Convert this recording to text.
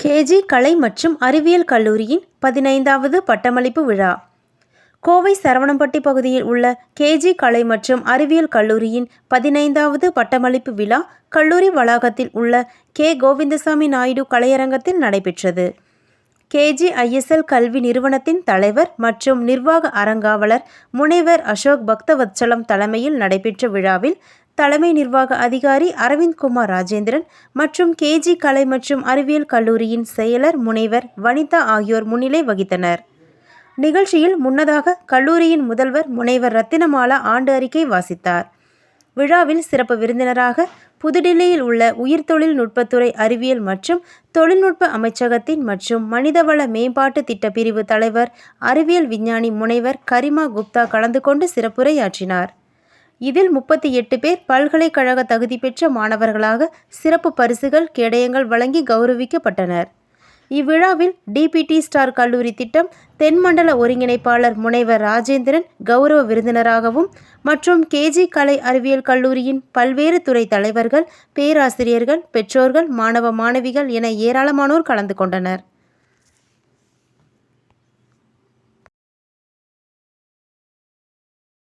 KG கலை மற்றும் அறிவியல் கல்லூரியின் பதினைந்தாவது பட்டமளிப்பு விழா. கோவை சரவணம்பட்டி பகுதியில் உள்ள கேஜி கலை மற்றும் அறிவியல் கல்லூரியின் பதினைந்தாவது பட்டமளிப்பு விழா கல்லூரி வளாகத்தில் உள்ள கே கோவிந்தசாமி நாயுடு கலையரங்கத்தில் நடைபெற்றது. கேஜி ஐஎஸ்எல் கல்வி நிறுவனத்தின் தலைவர் மற்றும் நிர்வாக அறங்காவலர் முனைவர் அசோக் பக்தவத்சலம் தலைமையில் நடைபெற்ற விழாவில் தலைமை நிர்வாக அதிகாரி அரவிந்த் குமார் ராஜேந்திரன் மற்றும் கேஜி கலை மற்றும் அறிவியல் கல்லூரியின் செயலர் முனைவர் வனிதா ஆகியோர் முன்னிலை வகித்தனர். நிகழ்ச்சியில் முன்னதாக கல்லூரியின் முதல்வர் முனைவர் ரத்தினமாலா ஆண்டு அறிக்கை வாசித்தார். விழாவில் சிறப்பு விருந்தினராக புதுடில்லியில் உள்ள உயிர் தொழில்நுட்பத்துறை அறிவியல் மற்றும் தொழில்நுட்ப அமைச்சகத்தின் மற்றும் மனிதவள மேம்பாட்டு திட்ட பிரிவு தலைவர் அறிவியல் விஞ்ஞானி முனைவர் கரிமா குப்தா கலந்து கொண்டு சிறப்புரையாற்றினார். இதில் முப்பத்தி எட்டு பேர் பல்கலைக்கழக தகுதி பெற்ற மாணவர்களாக சிறப்பு பரிசுகள் கேடயங்கள் வழங்கி கௌரவிக்கப்பட்டனர். இவ்விழாவில் டிபிடி ஸ்டார் கல்லூரி திட்டம் தென்மண்டல ஒருங்கிணைப்பாளர் முனைவர் ராஜேந்திரன் கௌரவ விருந்தினராகவும் மற்றும் கேஜி கலை அறிவியல் கல்லூரியின் பல்வேறு துறை தலைவர்கள் பேராசிரியர்கள் பெற்றோர்கள் மாணவ மாணவிகள் என ஏராளமானோர் கலந்து கொண்டனர்.